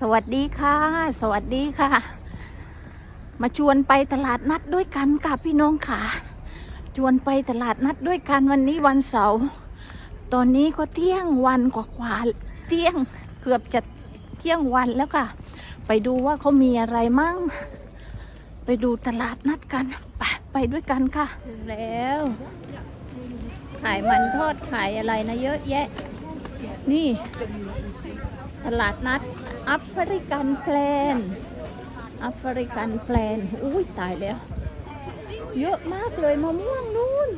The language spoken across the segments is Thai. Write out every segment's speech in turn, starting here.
สวัสดีค่ะ สวัสดีค่ะ มาชวนไปตลาดนัดด้วยกันค่ะพี่น้องค่ะ ชวนไปตลาดนัดด้วยกันวันนี้วันเสาร์ตอนนี้ก็เที่ยงวันกว่าๆเที่ยงเกือบจะเที่ยงวันแล้วค่ะ ไปดูว่าเขามีอะไรมั่ง ไปดูตลาดนัดกันไปไปด้วยกันค่ะ แล้วขายมันทอดขายอะไรนะเยอะแยะ นี่ ตลาดนัดแอฟริกันแพลนแอฟริกันแพลนอุ้ยตายแล้ว เยอะมากเลยมะม่วงนู่น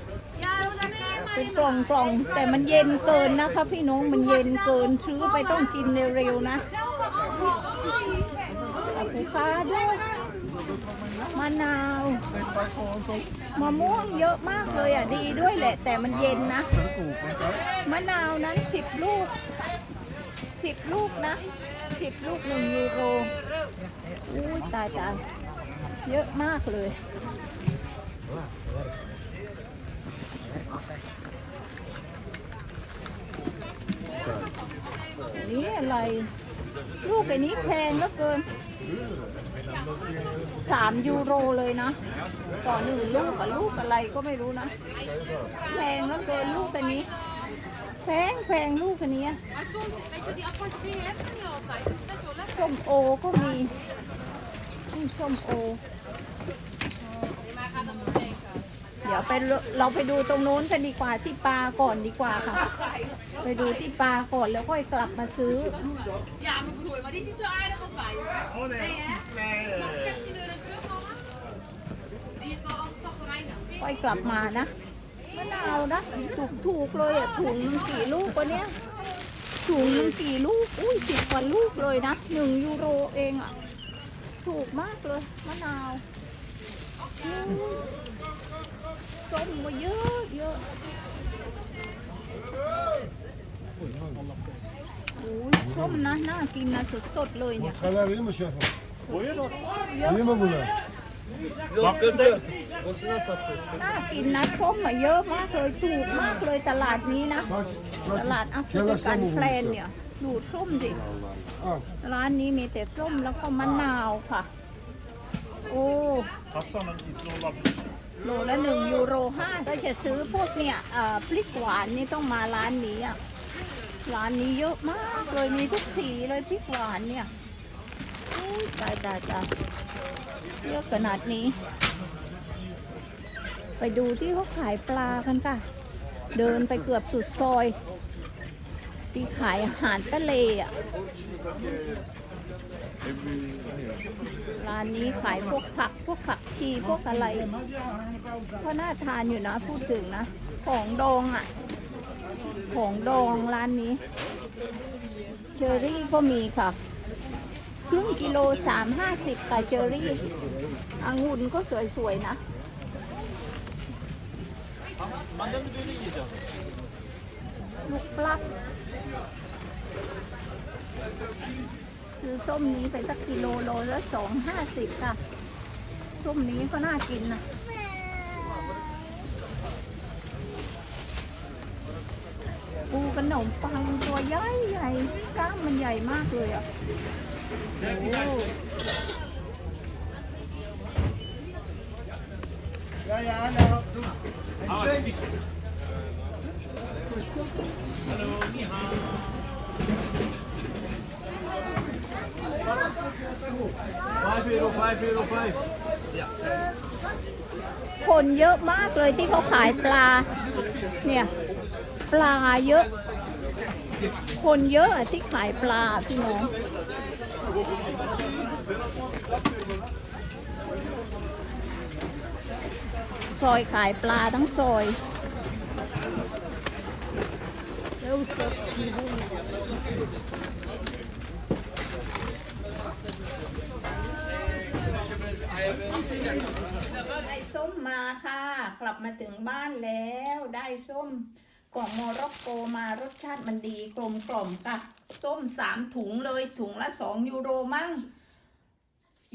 เป็นกล่องกล่องๆแต่มันเย็นเกินนะคะพี่น้องมันเย็นเกินซื้อไปต้องกินเร็วๆนะอะโวคาโด มะนาวมะม่วงเยอะมากเลยอะดีด้วยแหละ แต่มันเย็นนะ มะนาวนั้นสิบลูกสิบลูกนะสิบลูกหนึ่งยูโรอุ้ยตายตายเยอะมากเลยอันนี้อะไร ลูกอันนี้แพงเหลือเกิน สามยูโรเลยนะ ต่อหนึ่งลูกกับลูกอะไรก็ไม่รู้นะ แพงเหลือเกินลูกอันนี้ แพงแพงลูกอันนี้ Maar soms, weet je, die aparte dingen heb je niet altijd. Het is best wel lekker. ส้มโอก็มีนี่ส้มโอ Nee, maar ga dan nog denken. เดี๋ยวไปเราเราไปดูตรงโน้นกันดีกว่าที่ปลาก่อนดีกว่าค่ะ ไปดูที่ปลาก่อนแล้วค่อยกลับมาซื้อ Ja, mijn broer, maar die is niet zo aardig als wij hoor. Nee, hè? Mag ค่อยกลับมานะมะนาวนะถูกถูกๆเลยอะถุงหนึ่งกี่ลูกวะเนี้ยถุงหนึ่งกี่ลูก อุ้ยสิบกว่าลูกเลยนะหนึ่งยูโรเองอะ ถูกมากเลยมะนาวอืมส้มมาเยอะเยอะโอ้ยส้มนะน่ากินนะสดๆเลยเนี่ย Kararıyı mı şefim? สดเยอะ İyi mi bunlar? Bakırdı. น่ากินนะส้มมาเยอะมากเลยถูกมากเลยตลาดนี้นะ ตลาดอัฟริกันแพลนเนี่ยดูส้มดิร้านนี้มีแต่ส้มแล้วก็มะนาวค่ะ โอ้โลละหนึ่งยูโรห้าก็จะซื้อพวกเนี่ยเอ่อพริกหวานนี่ต้องมาร้านนี้อะร้านนี้เยอะมากเลยมีทุกสีเลยพริกหวานเนี่ยอุ๊ยตายตายตายเยอะขนาดนี้ ไปดูที่เขาขายปลากันค่ะ เดินไปเกือบสุดซอย ที่ขายอาหารทะเลอะ ร้านนี้ขายพวกผัก พวกผักชีพวกอะไรก็น่าทานอยู่นะพูดถึงนะ ของดองอะ ของดองร้านนี้ เชอรี่ก็มีค่ะครึ่งกิโลสามห้าสิบค่ะเชอรี่ องุ่นก็สวยๆนะ Annemin düğünü yiyeceğim. ลูกปลักคือส้มนี้ไปสักกิโลโลละสองห้าสิบค่ะ ส้มนี้ก็น่ากินนะปูขนมปังตัวใหญ่ใหญ่กล้ามมันใหญ่มากเลยอะโอ้ คนเยอะมากเลยที่เขาขายปลา เนี่ย ปลาเยอะ คนเยอะที่ขายปลาพี่น้อง ซอยขายปลาทั้งซอยได้ส้มมาค่ะ กลับมาถึงบ้านแล้วได้ส้มกล่องโมร็อกโกมารสชาติมันดีกลมกล่อมค่ะ ส้มสามถุงเลยถุงละสองยูโรมั้ง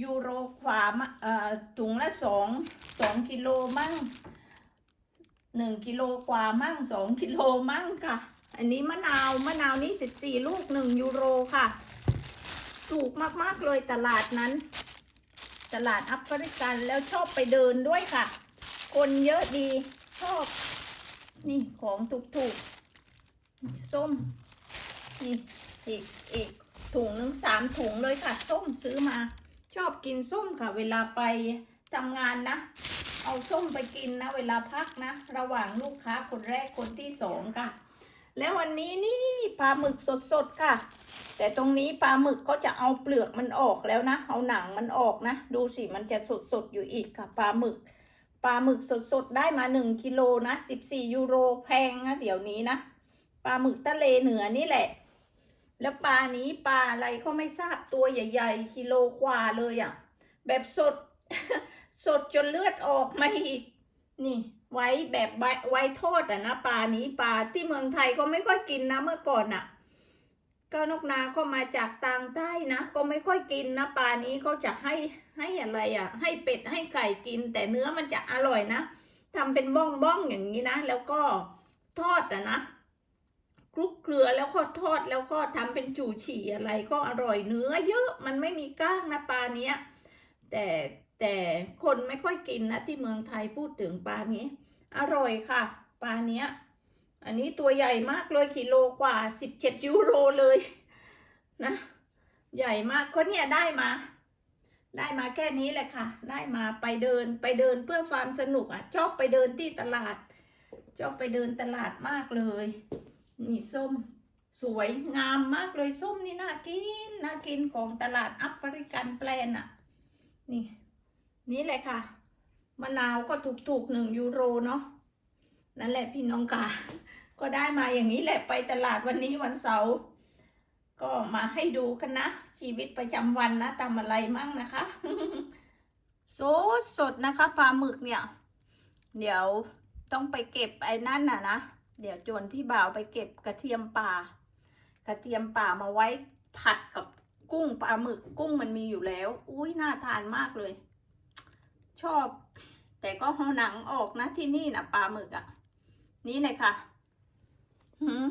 ยูโรขวามะเอ่อถุงละสองสองกิโลมั้งหนึ่งกิโลกว่ามั่งสองกิโลมั่งค่ะ อันนี้มะนาวมะนาวนี้สิบสี่ลูกหนึ่งยูโรค่ะ ถูกมากๆเลยตลาดนั้น ตลาดอัฟริกันแล้วชอบไปเดินด้วยค่ะ คนเยอะดีชอบ นี่ของถูกๆส้ม นี่อีกอีกถุงหนึ่งสามถุงเลยค่ะ ส้มซื้อมา ชอบกินส้มค่ะ เวลาไปทำงานนะ เอาส้มไปกินนะ เวลาพักนะ ระหว่างลูกค้าคนแรกคนที่สองค่ะ แล้ววันนี้นี่ปลาหมึกสดๆค่ะ แต่ตรงนี้ปลาหมึกก็จะเอาเปลือกมันออกแล้วนะ เอาหนังมันออกนะ ดูสิมันจะสดๆอยู่อีกค่ะปลาหมึกปลาหมึกสดๆได้มาหนึ่งกิโลนะสิบสี่ยูโรแพงนะเดี๋ยวนี้นะปลาหมึกทะเลเหนือนี่แหละ แล้วปลานี้ปลาอะไรก็ไม่ทราบตัวใหญ่ ๆ กิโลกว่าเลยอะ่ะ แบบสด สดจนเลือดออกมาอีก นี่ ไว้แบบไว้ทอดอะนะปลานี้ปลาที่เมืองไทยก็ไม่ค่อยกินนะเมื่อก่อนอะก็นกนาก็มาจากต่างใต้นะ ก็ไม่ค่อยกินนะปลานี้เขาจะให้ให้อะไรอะ ให้เป็ดให้ไก่กิน แต่เนื้อมันจะอร่อยนะทำเป็นบ้องบ้องอย่างนี้นะ แล้วก็ทอดอะนะ คลุกเกลือแล้วก็ทอดแล้วก็ทำเป็นจู่ฉี่อะไรก็อร่อยเนื้อเยอะมันไม่มีก้างนะปลาเนี้ยแต่แต่คนไม่ค่อยกินนะที่เมืองไทยพูดถึงปลานี้ อร่อยค่ะ ปลาเนี้ย อันนี้ตัวใหญ่มากเลยกิโลกว่าสิบเจ็ดยูโรเลยนะ ใหญ่มากก็เนี่ยได้มา ได้มาแค่นี้แหละค่ะ ได้มาไปเดินไปเดินเพื่อความสนุกอะชอบไปเดินที่ตลาดชอบไปเดินตลาดมากเลย นี่ส้ม สวยงามมากเลยส้มนี่น่ากินน่ากินของตลาดแอฟริกันแปลนอะนี่ นี่แหละค่ะ มะนาวก็ถูกๆหนึ่งยูโรเนาะนั่นแหละพี่น้องค่ะ ก็ได้มาอย่างนี้แหละไปตลาดวันนี้วันเสาร์ก็มาให้ดูกันนะ ชีวิตประจำวันนะทำอะไรมั่งนะคะสดสดนะคะปลาหมึกเนี่ย เดี๋ยวต้องไปเก็บไอ้นั่นน่ะนะ เดี๋ยวจวนพี่บ่าวไปเก็บกระเทียมป่า กระเทียมป่ามาไว้ผัดกับกุ้งปลาหมึกกุ้งมันมีอยู่แล้ว อุ้ยน่าทานมากเลย ชอบ แต่ก็เอหนังออกนะที่นี่นะปลาหมึกอะ่ะ นี่เลยค่ะหืม